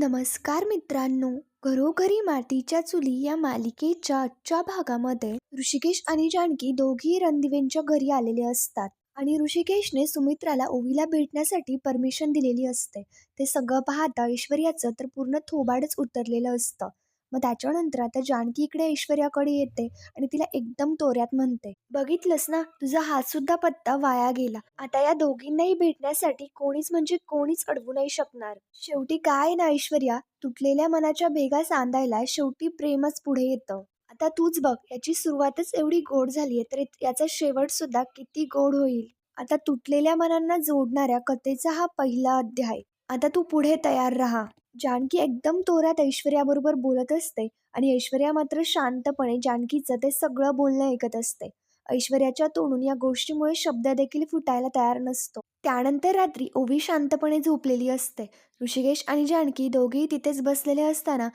नमस्कार मित्रांनो. घरोघरी मातीच्या चुली या मालिकेच्या आजच्या भागामध्ये ऋषिकेश आणि जानकी दोघी रणदिवेंच्या घरी आलेले असतात आणि ऋषिकेशने सुमित्राला ओवीला भेटण्यासाठी परमिशन दिलेली असते. ते सगळं पाहता ऐश्वर्याचं तर पूर्ण थोबाडच उतरलेलं असतं. मग त्याच्यानंतर आता जानकी इकडे ऐश्वर्याकडे येते आणि तिला एकदम तोऱ्यात म्हणते बघितलंस ना तुझा हात सुद्धा पत्ता वाया गेला. आता या दोघींनाही भेटण्यासाठी कोणीच म्हणजे कोणीच अडवू नाही शकणार. शेवटी काय ना ऐश्वर्या तुटलेल्या मनाच्या भेगा सांधायला शेवटी प्रेमच पुढे येतं. आता तूच बघ याची सुरुवातच एवढी गोड झालीये तर याचा शेवट सुद्धा किती गोड होईल. आता तुटलेल्या मनांना जोडणाऱ्या कथेचा हा पहिला अध्याय. आता तू पुढे तयार राहा. जानकी एकदम तोऱ्यात ऐश्वर्याबरोबर बोलत असते आणि ऐश्वर्या मात्र शांतपणे जानकीचं ते सगळं बोलणं ऐकत असते. ऐश्वर्याच्या तोंडून या गोष्टीमुळे शब्द देखील फुटायला तयार नसतो. त्यानंतर रात्री ओवी शांतपणे झोपलेली असते. ऋषिकेश आणि जानकी दोघेही तिथेच बसलेले असताना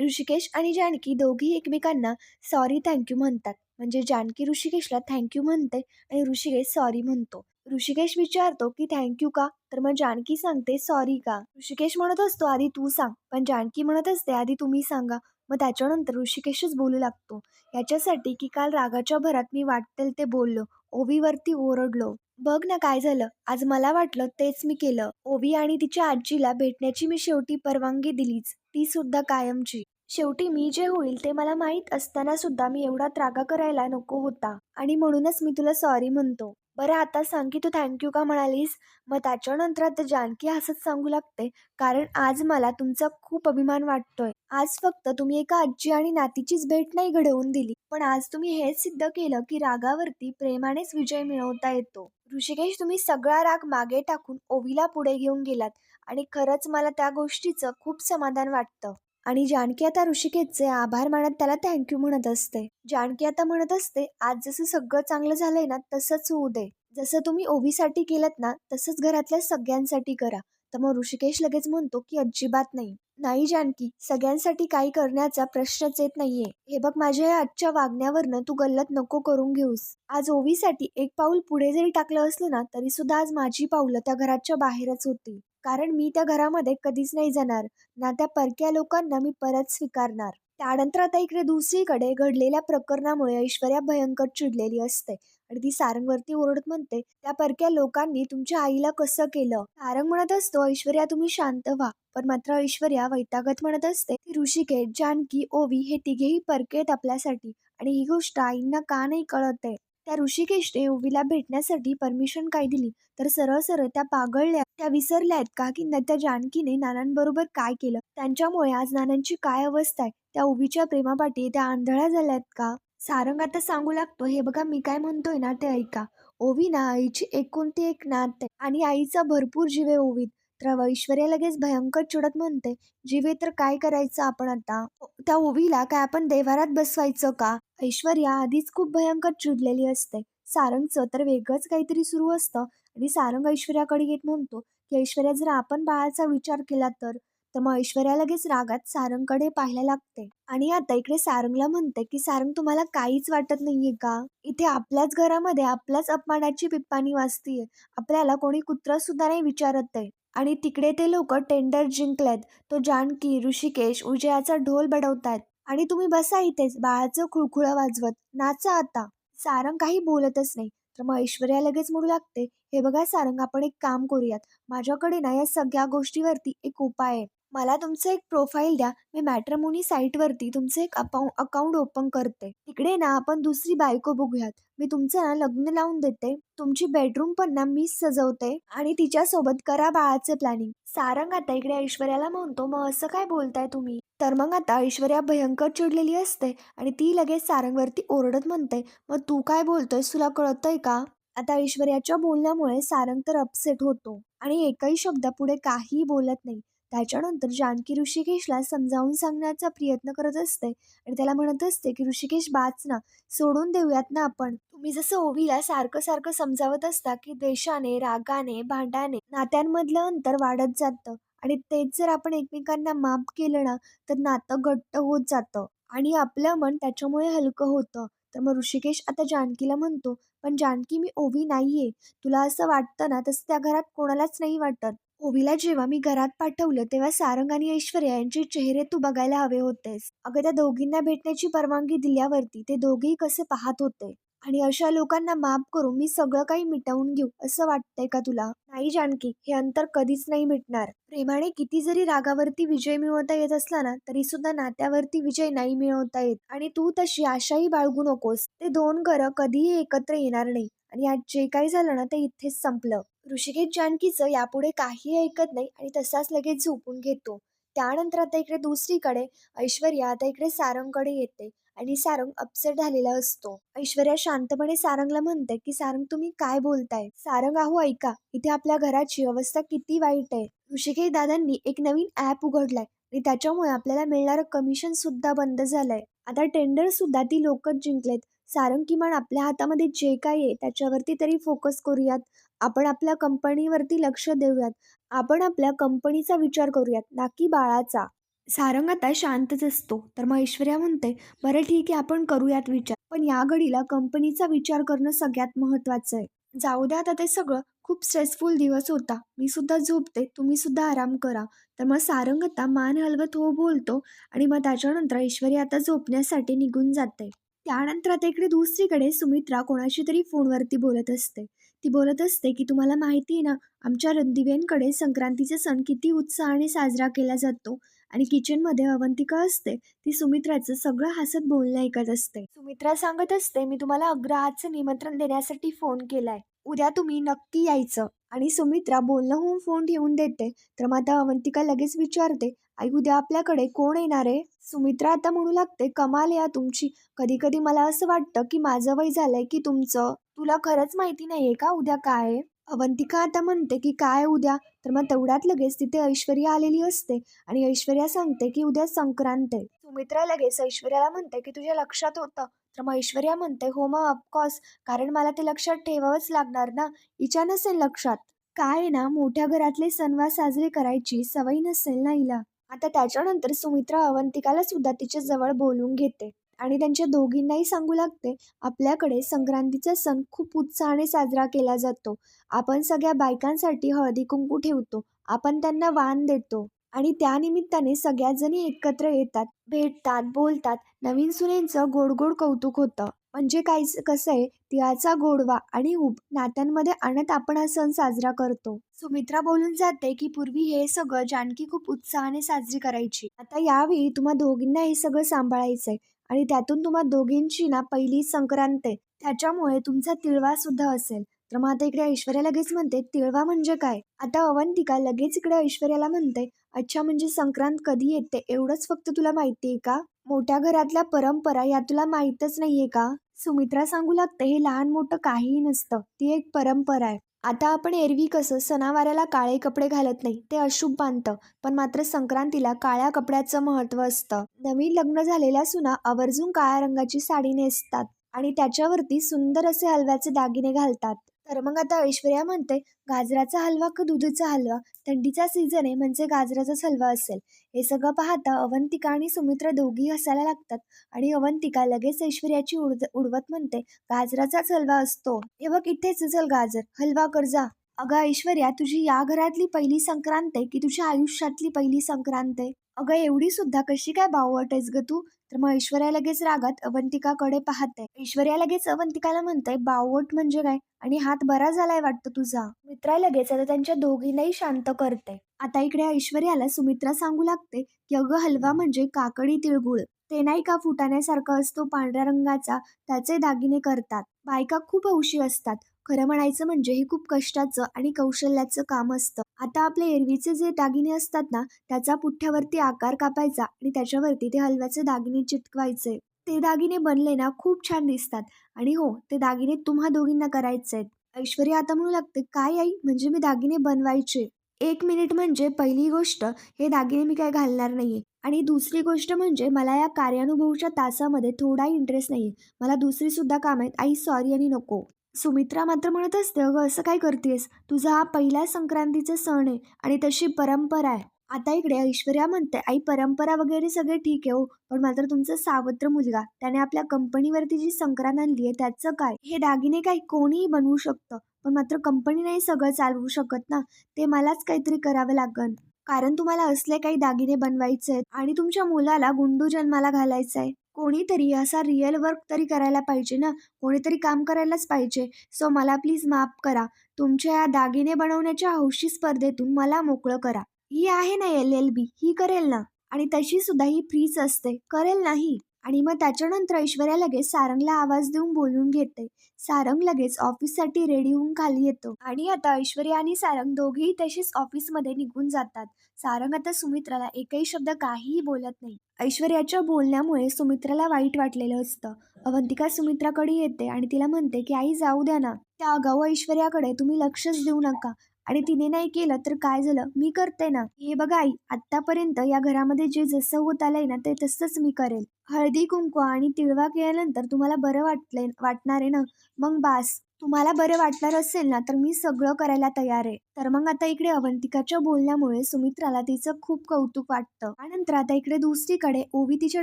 ऋषिकेश आणि जानकी दोघेही एकमेकांना सॉरी थँक्यू म्हणतात. म्हणजे जानकी ऋषिकेशला थँक्यू म्हणते आणि ऋषिकेश सॉरी म्हणतो. ऋषिकेश विचारतो की थँक्यू का? तर मग जानकी सांगते सॉरी का? ऋषिकेश म्हणत असतो आधी तू सांग. पण जानकी म्हणत असते आधी तुम्ही सांगा. मग त्याच्यानंतर ऋषिकेशच बोलू लागतो. याच्यासाठी की काल रागाच्या भरात मी वाटेल ते बोललो. ओवीवरती ओरडलो. बघ ना काय झालं. आज मला वाटलं तेच मी केलं. ओवी आणि तिच्या आजीला भेटण्याची मी शेवटी परवानगी दिलीच. ती सुद्धा कायमची. शेवटी मी जे होईल ते मला माहीत असताना सुद्धा मी एवढा त्रागा करायला नको होता. आणि म्हणूनच मी तुला सॉरी म्हणतो. बरं आता सांग की तू थँक्यू का म्हणालीस? मग त्याच्यानंतर आता जानकी हसत सांगू लागते कारण आज मला तुमचा खूप अभिमान वाटतोय. आज फक्त तुम्ही एका आजी आणि नातीचीच भेट नाही घडवून दिली पण आज तुम्ही हेच सिद्ध केलं की रागावरती प्रेमानेच विजय मिळवता येतो. ऋषिकेश तुम्ही सगळा राग मागे टाकून ओवीला पुढे घेऊन गेलात आणि खरंच मला त्या गोष्टीचं खूप समाधान वाटतं. आणि जानकी आता ऋषिकेशचे आभार मानत त्याला थँक्यू म्हणत असते. जानकी आता म्हणत असते आज जसं सगळं चांगलं झालंय ना तसंच होऊ दे. जसं तुम्ही ओवीसाठी केलं ना तसंच घरातल्या सगळ्यांसाठी करा. तर मग ऋषिकेश लगेच म्हणतो की अजिबात नाही. नाही जानकी सगळ्यांसाठी काही करण्याचा प्रश्नच येत नाहीये. हे बघ माझ्या या आजच्या वागण्यावरनं तू गल्लत नको करून घेऊस. आज ओवीसाठी एक पाऊल पुढे जरी टाकलं असलं ना तरी सुद्धा आज माझी पाऊलं त्या घराच्या बाहेरच होती. कारण मी त्या घरामध्ये कधीच नाही जाणार ना त्या परक्या लोकांना मी परत स्वीकारणार. त्यानंतर आता इकडे दुसरीकडे घडलेल्या प्रकरणामुळे ऐश्वर्या भयंकर चिडलेली असते आणि ती सारंगवरती ओरडत म्हणते त्या परक्या लोकांनी तुमच्या आईला कसं केलं? सारंग म्हणत असतो ऐश्वर्या तुम्ही शांत व्हा. पण मात्र ऐश्वर्या वैतागत म्हणत असते की ऋषिकेश जानकी ओवी हे तिघेही परकेत आपल्यासाठी आणि ही गोष्ट आईंना का नाही कळत? आहे त्या ऋषिकेशने ओवीला भेटण्यासाठी परमिशन काय दिली? तर सरळ सरळ त्या पागळल्या त्या विसरल्या आहेत का? की न त्या जानकीने नानांबरोबर काय केलं? त्यांच्यामुळे आज नानांची काय अवस्था आहे? त्या ओवीच्या प्रेमापाठी त्या आंधळ्या झाल्या आहेत का? सारंग आता सांगू लागतो हे बघा मी काय म्हणतोय ना ते ऐका. ओवी ना आईची एकोणती एक नात आहे आणि आईचा भरपूर जीवे ओवीत. तर ऐश्वर्या लगेच भयंकर चिडत म्हणते जीवे तर काय करायचं आपण आता? त्या ओवीला काय आपण देवारात बसवायचं का? ऐश्वर्या आधीच खूप भयंकर चिडलेली असते. सारंगचं तर वेगळंच काहीतरी सुरू असतं आणि सारंग ऐश्वर्याकडे येत म्हणतो की ऐश्वर्या जर आपण बाळाचा विचार केला तर? तर मग ऐश्वर्या लगेच रागात सारंगकडे पाहायला लागते. आणि आता इकडे सारंगला म्हणते की सारंग तुम्हाला काहीच वाटत नाहीये का? इथे आपल्याच घरामध्ये आपल्याच अपमानाची पिप्पानी वाचतीये आपल्याला कोणी कुत्रा सुद्धा नाही विचारत आहे. आणि तिकडे ते लोक टेंडर जिंकलेत. तो जानकी ऋषिकेश उजयाचा ढोल बडवतायत. आणि तुम्ही बसा इथेच. बाळाचं खुळखुळं वाजवत. नाचा आता. सारंग काही बोलतच नाही. तर मग ऐश्वर्या लगेच म्हणू लागते हे बघा सारंग आपण एक काम करूयात. माझ्याकडे ना या सगळ्या गोष्टीवरती एक उपाय आहे. मला तुमचं एक प्रोफाईल द्या. मी मॅट्रमोनी साईटवरती तुमचं एक अकाउंट अकाउंट ओपन करते. तिकडे ना आपण दुसरी बायको बघूयात. मी तुमचं ना लग्न लावून देते. तुमची बेडरूम पण ना मीच सजवते. आणि तिच्यासोबत करा बाळाचं प्लॅनिंग सारंग आता इकडे ऐश्वर्याला म्हणतो मग असं काय बोलताय तुम्ही? तर मग आता ऐश्वर्या भयंकर चिडलेली असते आणि ती लगेच सारंगवरती ओरडत म्हणते मग तू काय बोलतोय? तुला कळतंय का? आता ऐश्वर्याच्या बोलण्यामुळे सारंग तर अपसेट होतो. आणि एकही शब्द पुढे काही बोलत नाही. त्याच्यानंतर जानकी ऋषिकेशला समजावून सांगण्याचा प्रयत्न करत असते आणि त्याला म्हणत असते की ऋषिकेश बाच ना सोडून देऊयात ना आपण. तुम्ही जसं ओवीला सारखं सारखं समजावत असता की देशाने रागाने भांडाने नात्यांमधलं अंतर वाढत जातं आणि तेच जर आपण एकमेकांना माफ केलं ना तर नातं घट्ट होत जातं आणि आपलं मन त्याच्यामुळे हलकं होतं. तर मग ऋषिकेश आता जानकीला म्हणतो पण जानकी मी ओवी नाहीये. तुला असं वाटतं ना तसं त्या घरात कोणालाच नाही वाटत. ओवीला जेव्हा मी घरात पाठवलं तेव्हा सारंग आणि ऐश्वर्या यांचे चेहरे तू बघायला हवे होतेस. अगं त्या दोघींना भेटण्याची परवानगी दिल्यावरती ते दोघेही कसे पाहत होते? आणि अशा लोकांना माफ करून मी सगळं काही मिटवून घेऊ असं वाटतंय का तुला? नाही जानकी हे अंतर कधीच नाही मिटणार. प्रेमाने किती जरी रागावरती विजय मिळवता येत असला ना तरी सुद्धा नात्यावरती विजय नाही मिळवता येत. आणि तू तशी आशाही बाळगू नकोस. ते दोन घरं कधीही एकत्र येणार नाही. आणि आज जे काही झालं ना ते इथेच संपलं. ऋषिकेश जानकीचं यापुढे काही ऐकत नाही आणि तसाच लगेच झोपून घेतो. त्यानंतर आता इकडे दुसरीकडे ऐश्वर्या आता इकडे सारंगकडे येते आणि सारंग अपसेट झालेला असतो. ऐश्वर्या शांतपणे सारंगला म्हणते की सारंग तुम्ही काय बोलताय? सारंग आहो ऐका. इथे आपल्या घराची अवस्था किती वाईट आहे. ऋषिकेश दादांनी एक नवीन ऍप उघडलाय आणि त्याच्यामुळे आपल्याला मिळणारं कमिशन सुद्धा बंद झालंय. आता टेंडर सुद्धा ती लोकच जिंकलेत. सारंग किमान आपल्या हातामध्ये जे काय आहे त्याच्यावरती तरी फोकस करूयात. आपण आपल्या कंपनीवरती लक्ष देऊयात. आपण आपल्या कंपनीचा विचार करूयात. ना की बाळाचा सारंग आता शांतच असतो. तर मग ऐश्वर्या म्हणते बरं ठीक आहे आपण करूयात विचार. पण या घडीला कंपनीचा विचार करणं सगळ्यात महत्त्वाचं आहे. जाऊ द्या आता ते सगळं. खूप स्ट्रेसफुल दिवस होता. मी सुद्धा झोपते. तुम्ही सुद्धा आराम करा. तर मग सारंग आता मान हलवत हो बोलतो आणि मग त्याच्यानंतर ऐश्वर्या आता झोपण्यासाठी निघून जाते. त्यानंतर आता इकडे दुसरीकडे सुमित्रा कोणाशी तरी फोनवरती बोलत असते. ती बोलत असते की तुम्हाला माहिती आहे ना आमच्या रणदिव्यांकडे संक्रांतीचा सण किती उत्साहाने साजरा केला जातो आणि किचनमध्ये अवंतिका असते ती सुमित्राचं सगळं हसत बोलणं ऐकत असते. सुमित्रा सांगत असते मी तुम्हाला अग्रहाचं निमंत्रण देण्यासाठी फोन केलाय. उद्या तुम्ही नक्की यायचं. आणि सुमित्रा बोलणं होऊन फोन ठेवून देते. तर मग आता अवंतिका लगेच विचारते आई उद्या आपल्याकडे कोण येणार आहे? सुमित्रा आता म्हणू लागते कमाल या तुमची. कधी कधी मला असं वाटतं की माझं वय झालंय की तुमचं. तुला खरंच माहिती नाहीये का उद्या काय आहे? अवंतिका आता म्हणते की काय उद्या? तर मग तेवढ्यात लगेच तिथे ऐश्वर्या आलेली असते आणि ऐश्वर्या सांगते की उद्या संक्रांत आहे. सुमित्रा लगेच ऐश्वर्याला म्हणते की तुझ्या लक्षात होतं. तर मग ऐश्वर्या म्हणते हो मग ऑफकोर्स कारण मला ते लक्षात ठेवावंच लागणार ना. इच्छा नसेल लक्षात. काय ना मोठ्या घरातले सणवार साजरे करायची सवय नसेल ना हिला. आता त्याच्यानंतर सुमित्रा अवंतिकाला सुद्धा तिच्या जवळ बोलून घेते आणि त्यांच्या दोघींनाही सांगू लागते आपल्याकडे संक्रांतीचा सण खूप उत्साहाने साजरा केला जातो. आपण सगळ्या बायकांसाठी हळदी कुंकू ठेवतो. आपण त्यांना वाण देतो. आणि त्यानिमित्ताने सगळ्याजणी एकत्र येतात भेटतात बोलतात. नवीन सुनेंचं गोड गोड कौतुक होतं. म्हणजे काय कसं आहे तिळाचा गोडवा आणि उब नात्यांमध्ये आणत आपण हा सण साजरा करतो. सुमित्रा बोलून जाते की पूर्वी हे सगळं जानकी खूप उत्साहाने साजरी करायची. आता यावेळी तुम्हा दोघींना हे सगळं सांभाळायचंय आणि त्यातून तुम्हा दोघींची ना पहिली संक्रांत आहे. त्याच्यामुळे तुमचा तिळवा सुद्धा असेल. तर मग आता इकडे ऐश्वर्या लगेच म्हणते तिळवा म्हणजे काय? आता अवंतिका लगेच इकडे ऐश्वर्याला म्हणते अच्छा म्हणजे संक्रांत कधी येते? एवढंच फक्त तुला माहिती आहे का? मोठ्या घरातल्या परंपरा या तुला माहीतच नाहीये का? सुमित्रा सांगू लागते हे लहान मोठं काहीही नसतं ती एक परंपरा आहे. आता आपण एरवी कसं सणावाराला काळे कपडे घालत नाही ते अशुभ बांधतं पण मात्र संक्रांतीला काळ्या कपड्याचं महत्त्व असतं. नवीन लग्न झालेल्या सुना आवर्जून काळ्या रंगाची साडी नेसतात आणि त्याच्यावरती सुंदर असे हलव्याचे दागिने घालतात. तर मग आता ऐश्वर्या म्हणते गाजराचा हलवा का दुधाचा हलवा? थंडीचा सीझन आहे म्हणजे गाजराचाच हलवा असेल. हे सगळं पाहता अवंतिका आणि सुमित्रा दोघी हसायला लागतात आणि अवंतिका लगेच ऐश्वर्याची उड उडवत म्हणते गाजराचाच हलवा असतो. हे बघ इथेच चल गाजर. हलवा कर जा. अगं ऐश्वर्या तुझी या घरातली पहिली संक्रांत आहे की तुझ्या आयुष्यातली पहिली संक्रांत आहे? अगं एवढी सुद्धा कशी काय बावट आहेस ग तू? तर मग ऐश्वर्या लगेच रागात अवंतिकाकडे पाहते ऐश्वर्या लगेच अवंतिकाला म्हणते बावट म्हणजे काय? आणि हात बरा झालाय वाटतं तुझा. मित्रा लगेच आता त्यांच्या दोघींनाही शांत करते. आता इकडे ऐश्वर्याला सुमित्रा सांगू लागते की अगं हलवा म्हणजे काकडी तिळगुळ. ते नाही का फुटाण्यासारखा असतो पांढऱ्या रंगाचा? त्याचे दागिने करतात. बायका खूप हौशी असतात. खरं म्हणायचं म्हणजे हे खूप कष्टाचं आणि कौशल्याचं काम असतं. आता आपले एरवीचे जे दागिने असतात ना त्याचा पुठ्ठ्यावरती आकार कापायचा आणि त्याच्यावरती ते हलव्याचे दागिने चिटकवायचे. ते दागिने बनले ना खूप छान दिसतात. आणि हो ते दागिने तुम्हा दोघींना करायचे आहेत ऐश्वर्या आता म्हणू लागते काय आई? म्हणजे मी दागिने बनवायचे. एक मिनिट म्हणजे पहिली गोष्ट हे दागिने मी काय घालणार नाहीये. आणि दुसरी गोष्ट म्हणजे मला या कार्यानुभवच्या तासामध्ये थोडा इंटरेस्ट नाहीये. मला दुसरी सुद्धा काम आहेत. आई सॉरी आणि नको. सुमित्रा मात्र म्हणत असते अगं असं काय करतेस? तुझा हा पहिला संक्रांतीचा सण आहे आणि तशी परंपरा आहे. आता इकडे ऐश्वर्या म्हणते आई परंपरा वगैरे सगळे ठीक आहे हो पण मात्र तुमचा सावत्र मुलगा त्याने आपल्या कंपनीवरती जी संक्रांत आणली आहे त्याचं काय? हे दागिने काय कोणीही बनवू शकतं पण मात्र कंपनी नाही सगळं चालवू शकत ना ते मलाच काहीतरी करावं लागन. कारण तुम्हाला असले काही दागिने बनवायचे आहेत आणि तुमच्या मुलाला गुंडू जन्माला घालायचा आहे. कोणीतरी असा रिअल वर्क तरी करायला पाहिजे ना? कोणीतरी काम करायलाच पाहिजे. सो मला प्लीज माफ करा. तुमच्या या दागिने बनवण्याच्या हौशी स्पर्धेतून मला मोकळं करा. ही आहे ना एल एल बी ही करेल ना? आणि तशी सुद्धा ही फ्रीच असते. करेल नाही आणि मग त्याच्यानंतर ऐश्वर्या लगेच सारंगला आवाज देऊन बोलून घेते. सारंग लगेच ऑफिससाठी रेडी होऊन खाली येतो. आणि आता ऐश्वर्या आणि सारंग दोघेही तसेच ऑफिसमध्ये निघून जातात. सारंग आता सुमित्राला एकही शब्द काहीही बोलत नाही. ऐश्वर्याच्या बोलण्यामुळे सुमित्राला वाईट वाटलेलं असतं. अवंतिका सुमित्राकडे येते आणि तिला म्हणते की आई जाऊ द्या ना. त्या आगाऊ ऐश्वर्याकडे तुम्ही लक्षच देऊ नका. आणि तिने नाही केलं तर काय झालं? मी करते ना. हे बघा आई आत्तापर्यंत या घरामध्ये जे जसं होत आलंय ना ते तसंच मी करेल. हळदी कुंकू आणि तिळवा केल्यानंतर तुम्हाला बरं वाटले वाटणार आहे ना? मग बास तुम्हाला बरं वाटणार असेल ना तर मी सगळं करायला तयार आहे. तर मग आता इकडे अवंतिकाच्या बोलण्यामुळे सुमित्राला तिचं खूप कौतुक वाटतं. त्यानंतर आता इकडे दुसरीकडे ओवी तिच्या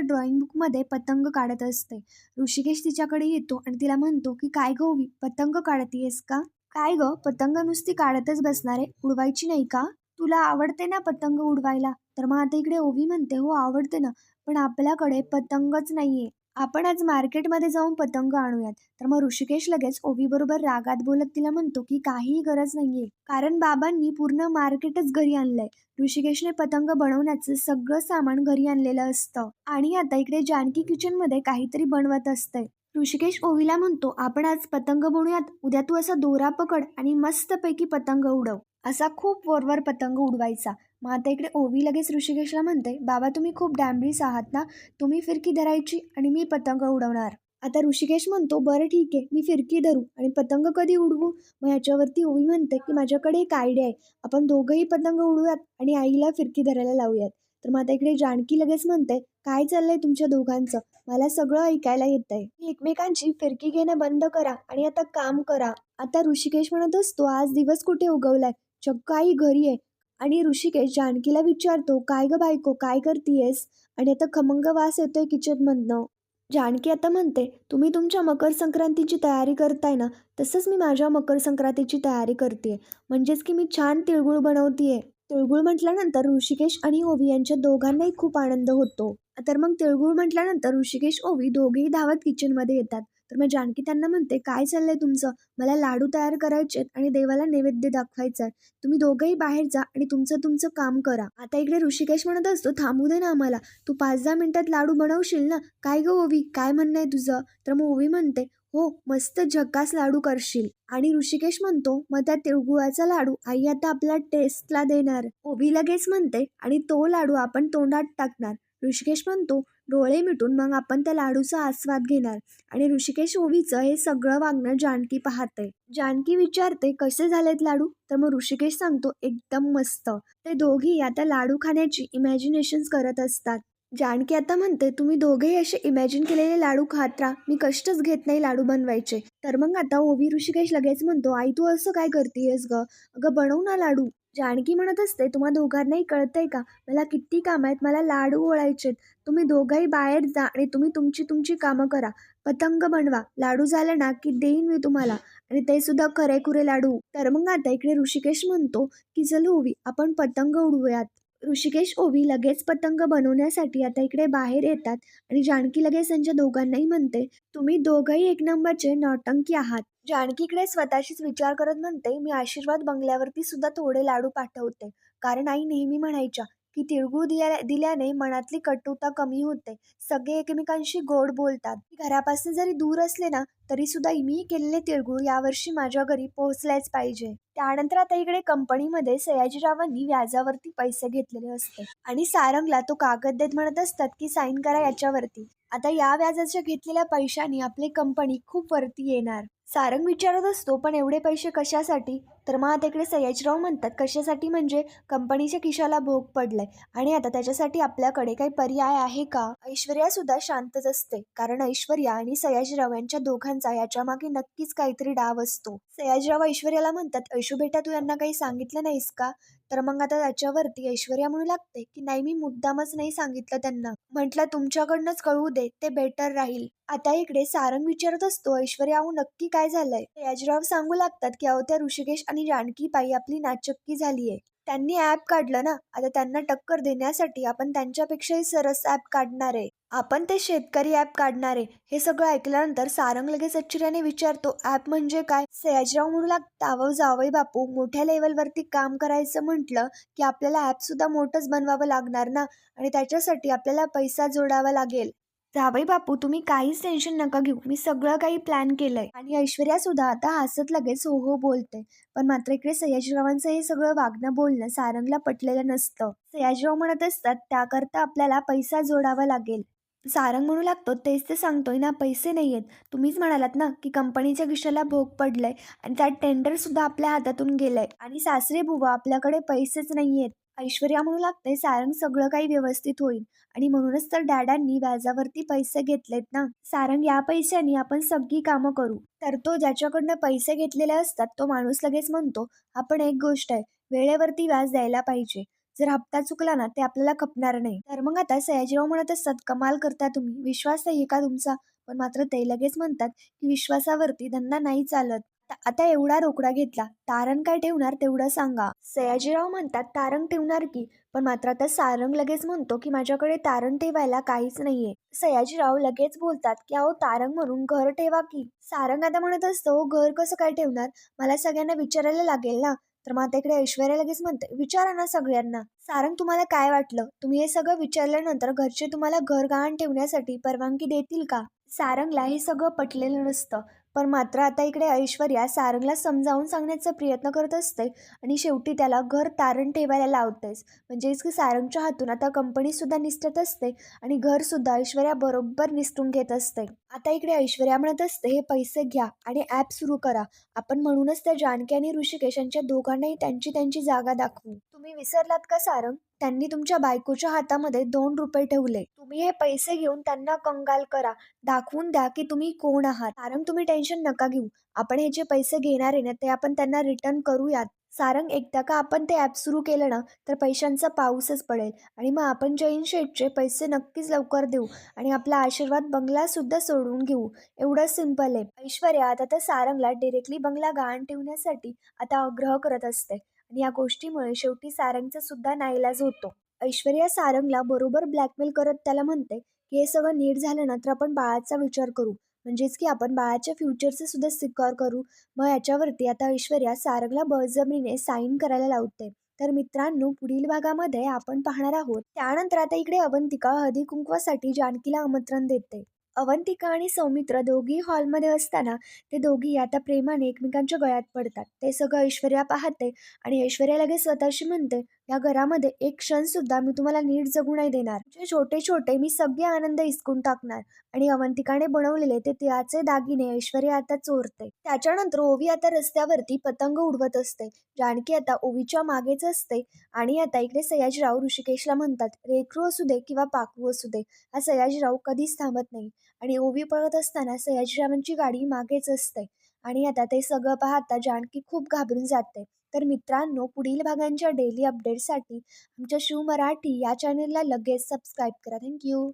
ड्रॉइंग बुकमध्ये पतंग काढत असते. ऋषिकेश तिच्याकडे येतो आणि तिला म्हणतो की काय गं ओवी पतंग काढतीयस का? काय गं पतंग नुसती काढतच बसणार आहे उडवायची नाही का? तुला आवडते ना पतंग उडवायला? तर मग आता इकडे ओवी म्हणते हो आवडते ना. पण आपल्याकडे पतंगच नाहीये. आपण आज मार्केटमध्ये जाऊन पतंग आणूयात. तर मग ऋषिकेश लगेच ओवी बरोबर रागात बोलत तिला म्हणतो की काहीही गरज नाहीये. कारण बाबांनी पूर्ण मार्केटच घरी आणलंय. ऋषिकेशने पतंग बनवण्याचं सगळं सामान घरी आणलेलं असतं. आणि आता इकडे जानकी किचनमध्ये काहीतरी बनवत असतंय. ऋषिकेश ओवीला म्हणतो आपण आज पतंग बनवूयात. उद्या तू असा दोरा पकड आणि मस्तपैकी पतंग उडव. असा खूप वरवर पतंग उडवायचा. मग आता इकडे ओवी लगेच ऋषिकेशला म्हणते बाबा तुम्ही खूप डॅम्बीस आहात ना? तुम्ही फिरकी धरायची आणि मी पतंग उडवणार. आता ऋषिकेश म्हणतो बरं ठीक आहे मी फिरकी धरू आणि पतंग कधी उडवू? मग याच्यावरती ओवी म्हणते की माझ्याकडे एक आयडिया आहे आपण दोघंही पतंग उडवूयात आणि आईला फिरकी धरायला लावूयात. तर मग आता इकडे जानकी लगेच म्हणते काय चाललंय तुमच्या दोघांचं? मला सगळं ऐकायला येत आहे एकमेकांची फिरकी घेणं बंद करा आणि आता काम करा. आता ऋषिकेश म्हणत असतो आज दिवस कुठे उगवलाय? चक्क आई घरी आहे. आणि ऋषिकेश जानकीला विचारतो काय ग बायको काय करतीयस? आणि आता खमंग वास येतोय किचनमधनं. जानकी आता म्हणते तुम्ही तुमच्या मकर संक्रांतीची तयारी करताय ना? तसंच मी माझ्या मकर संक्रांतीची तयारी करते म्हणजेच की मी छान तिळगुळ बनवतीये. तिळगुळ म्हटल्यानंतर ऋषिकेश आणि ओवी यांच्या दोघांनाही खूप आनंद होतो. तर मग तिळगुळ म्हटल्यानंतर ऋषिकेश ओवी दोघेही धावत किचनमध्ये येतात. तर मग जानकी त्यांना म्हणते काय चाललंय तुमचं? मला लाडू तयार करायचे आणि देवाला नैवेद्य दाखवायचा आहे तुम्ही दोघंही बाहेर जा आणि तुमचं तुमचं काम करा. आता इकडे ऋषिकेश म्हणत असतो थांबू दे ना आम्हाला. तू पाच दहा मिनिटात लाडू बनवशील ना? काय गं ओवी? काय म्हणणं आहे तुझं? तर मग ओवी म्हणते हो मस्त झकास लाडू करशील. आणि ऋषिकेश म्हणतो मग त्या तिळगुळाचा लाडू आई आता आपल्या टेस्टला देणार. ओवी लगेच म्हणते आणि तो लाडू आपण तोंडात टाकणार. ऋषिकेश म्हणतो डोळे मिटून मग आपण त्या लाडूचा आस्वाद घेणार. आणि ऋषिकेश ओवीचं हे सगळं वागणं जानकी पाहते जानकी विचारते कसे झालेत लाडू? तर मग ऋषिकेश सांगतो एकदम मस्त. ते दोघी आता लाडू खाण्याची इमॅजिनेशन्स करत असतात. जानकी आता म्हणते तुम्ही दोघेही असे इमॅजिन केलेले लाडू खात राहा. मी कष्टच घेत नाही लाडू बनवायचे. तर मग आता ओवी ऋषिकेश लगेच म्हणतो आई तू असं काय करतेयस ग? अगं बनव ना लाडू. जानकी म्हणत असते तुम्हा दोघांनाही कळतंय का? मला किती काम आहेत मला लाडू ओळायचे तुम्ही दोघंही बाहेर जा आणि तुम्ही तुमची तुमची कामं करा. पतंग बनवा. लाडू झालं ना की देईन मी तुम्हाला. आणि ते सुद्धा खरे खुरे लाडू. तर मग आता इकडे ऋषिकेश म्हणतो की चल होवी आपण पतंग उडवूयात. ऋषिकेश ओवी लगेच पतंग बनवण्यासाठी आता इकडे बाहेर येतात आणि जानकी लगेच त्यांच्या दोघांनाही म्हणते तुम्ही दोघंही एक नंबरचे नौटंकी आहात. जानकीकडे स्वतःशीच विचार करत म्हणते मी आशीर्वाद बंगल्यावरती सुद्धा थोडे लाडू पाठवते कारण आई नेहमी म्हणायच्या की तिळगुळ दिल्या दिल्याने मनातली कटुता कमी होते. सगळे एकमेकांशी गोड बोलतात. घरापासून जरी दूर असले ना तरी सुद्धा मी केलेले तिळगुळ यावर्षी माझ्या घरी पोहोचलेच पाहिजे. त्यानंतर आता इकडे कंपनीमध्ये सयाजीरावांनी व्याजावरती पैसे घेतलेले असते. आणि सारंगला तो कागद देत म्हणत असतात की साईन करा याच्यावरती. आता या व्याजाच्या घेतलेल्या पैशाने आपली कंपनी खूप वरती येणार. सारंग विचारत असतो पण एवढे पैसे कशासाठी? तर मग आता इकडे सयाजीराव म्हणतात कशासाठी म्हणजे? कंपनीच्या खिशाला भोग पडलाय. आणि आता त्याच्यासाठी आपल्याकडे काही पर्याय आहे का? ऐश्वर्या सुद्धा शांतच असते. कारण ऐश्वर्या आणि सयाजीराव यांच्या दोघांचा याच्या मागे नक्कीच काहीतरी डाव असतो. सयाजीराव ऐश्वर्याला म्हणतात ऐशू बेटा तू यांना काही सांगितलं नाहीस का? तर मग आता त्याच्यावरती ऐश्वर्या म्हणू लागते की नाही मी मुद्दामच नाही सांगितलं त्यांना. म्हटलं तुमच्याकडनंच कळू दे ते बेटर राहील. आता इकडे सारंग विचारत असतो ऐश्वर्या अहो नक्की काय झालंय? सयाजीराव सांगू लागतात की अहो त्या ऋषिकेश आणि जानकी पायी आपली नाचक्की झालीये. त्यांनी ऍप काढलं ना? आता त्यांना टक्कर देण्यासाठी आपण त्यांच्यापेक्षाही सरस ऍप काढणार आहे. आपण ते शेतकरी ऍप काढणार आहे. हे सगळं ऐकल्यानंतर सारंग लगेच आश्चर्याने विचारतो ऍप म्हणजे काय? सयाजीराव म्हणू लागता अहो जावई बापू मोठ्या लेवलवरती काम करायचं म्हटलं की आपल्याला ऍप सुद्धा मोठंच बनवावं लागणार ना? आणि त्याच्यासाठी आपल्याला पैसा जोडावा लागेल. जावई बापू तुम्ही काहीच टेन्शन नका घेऊ. मी सगळं काही प्लॅन केलंय. आणि ऐश्वर्या सुद्धा आता हसत लगेच हो हो बोलते. पण मात्र इकडे सयाजीरावांचं हे सगळं वागणं बोलणं सारंगला पटलेलं नसतं. सयाजीराव म्हणत असतात त्याकरता आपल्याला पैसा जोडावा लागेल. सारंग म्हणू लागतो तेच ते सांगतोय ना पैसे नाही आहेत तुम्हीच म्हणालात ना की कंपनीच्या खिशाला भोग पडलाय आणि त्यात टेंडर सुद्धा आपल्या हातातून गेलंय. आणि सासरे बुवा आपल्याकडे पैसेच नाही आहेत ऐश्वर्या म्हणू लागते सारंग सगळं काही व्यवस्थित होईल. आणि म्हणूनच तर डॅडांनी व्याजावरती पैसे घेतलेत ना. सारंग या पैशाने आपण सगळी कामं करू. तर तो ज्याच्याकडनं पैसे घेतलेले असतात तो माणूस लगेच म्हणतो आपण एक गोष्ट आहे वेळेवरती व्याज द्यायला पाहिजे. जर हप्ता चुकला ना ते आपल्याला खपणार नाही. तर मग आता सयाजीराव म्हणत असतात कमाल करता तुम्ही. विश्वास आहे का तुमचा? पण मात्र ते लगेच म्हणतात की विश्वासावरती धंदा नाही चालत. आता एवढा रोकडा घेतला तारण काय ठेवणार तेवढं सांगा. सयाजीराव म्हणतात तारण ठेवणार की? पण मात्र आता सारंग लगेच म्हणतो की माझ्याकडे तारण ठेवायला काहीच नाहीये. सयाजीराव लगेच बोलतात की अहो तारंग म्हणून घर ठेवा की? सारंग आता म्हणत असतो घर कसं काय ठेवणार? मला सगळ्यांना विचारायला लागेल ना. तर मग आता इकडे ऐश्वर्या लगेच म्हणते विचारा ना सगळ्यांना. सारंग तुम्हाला काय वाटलं? तुम्ही हे सगळं विचारल्यानंतर घरचे तुम्हाला घर गहाण ठेवण्यासाठी परवानगी देतील का? सारंगला हे सगळं पटलेलं नसतं. पण मात्र आता इकडे ऐश्वर्या सारंगला समजावून सांगण्याचा प्रयत्न करत असते आणि शेवटी त्याला घर तारण ठेवायला लावतेच. म्हणजेच की सारंगच्या हातून आता कंपनीसुद्धा निसटत असते आणि घरसुद्धा ऐश्वर्या बरोबर निसटून घेत असते. आता इकडे ऐश्वर्या म्हणत असते हे पैसे घ्या आणि ॲप सुरू करा. आपण म्हणूनच त्या जानकी आणि ऋषिकेश यांच्या दोघांनाही त्यांची त्यांची जागा दाखवू. तुम्ही विसरलात का सारंग? त्यांनी तुमच्या बायकोच्या हातामध्ये दोन रुपये ठेवले. तुम्ही हे पैसे घेऊन त्यांना कंगाल करा. दाखवून द्या की तुम्ही कोण आहात. सारंग तुम्ही टेन्शन नका घेऊ. आपण हे जे पैसे घेणार आहे ना ते आपण त्यांना रिटर्न करूयात. सारंग एकदा का आपण ते ॲप सुरू केलं ना तर पैशांचा पाऊसच पडेल. आणि मग आपण जैन शेठचे पैसे नक्कीच लवकर देऊ आणि आपला आशीर्वाद बंगला सुद्धा सोडून घेऊ. एवढं सिंपल आहे. ऐश्वर्या आता तर सारंगला डिरेक्टली बंगला गहाण ठेवण्यासाठी आता आग्रह करत असते. आणि या गोष्टीमुळे शेवटी सारंगचा सुद्धा नाईलाज होतो. ऐश्वर्या सारंगला बरोबर ब्लॅकमेल करत त्याला म्हणते की हे सगळं नीट झालं ना तर आपण बाळाचा विचार करू. म्हणजेच की आपण बाळाच्या फ्युचरचे सुद्धा सिक्युअर करू. मग याच्यावरती आता ऐश्वर्या सारंगला बळजबरीने साईन करायला लावते. तर मित्रांनो पुढील भागामध्ये आपण पाहणार आहोत. त्यानंतर आता इकडे अवंतिका हळदी कुंकवासाठी जानकीला आमंत्रण देते. अवंतिका आणि सौमित्र दोघी हॉलमध्ये असताना ते दोघी आता प्रेमाने एकमेकांच्या गळ्यात पडतात. ते सगळं ऐश्वर्या पाहते आणि ऐश्वर्या लगेच स्वतःशी म्हणते या घरामध्ये एक क्षण सुद्धा मी तुम्हाला नीट जगू नाही देणार. जे छोटे छोटे मी सगळे आनंद इसकून टाकणार. आणि अवंतिकाने बनवलेले ते तिळाचे दागिने ऐश्वर्या आता चोरते. त्याच्यानंतर ओवी आता रस्त्यावरती पतंग उडवत असते. जानकी आता ओवीच्या मागेच असते आणि आता इकडे सयाजीराव ऋषिकेशला म्हणतात रेखरू असू दे किंवा पाखरू असू दे हा सयाजीराव कधीच थांबत नाही. आणि ओवी पळत असताना सयाजीरावांची गाडी मागेच असते. आणि आता ते सगळं पाहता जानकी खूप घाबरून जाते. तर मित्रांनो पुढील भागांच्या डेली अपडेटसाठी आमच्या शिव मराठी या चॅनलला लगेच सबस्क्राईब करा. थँक्यू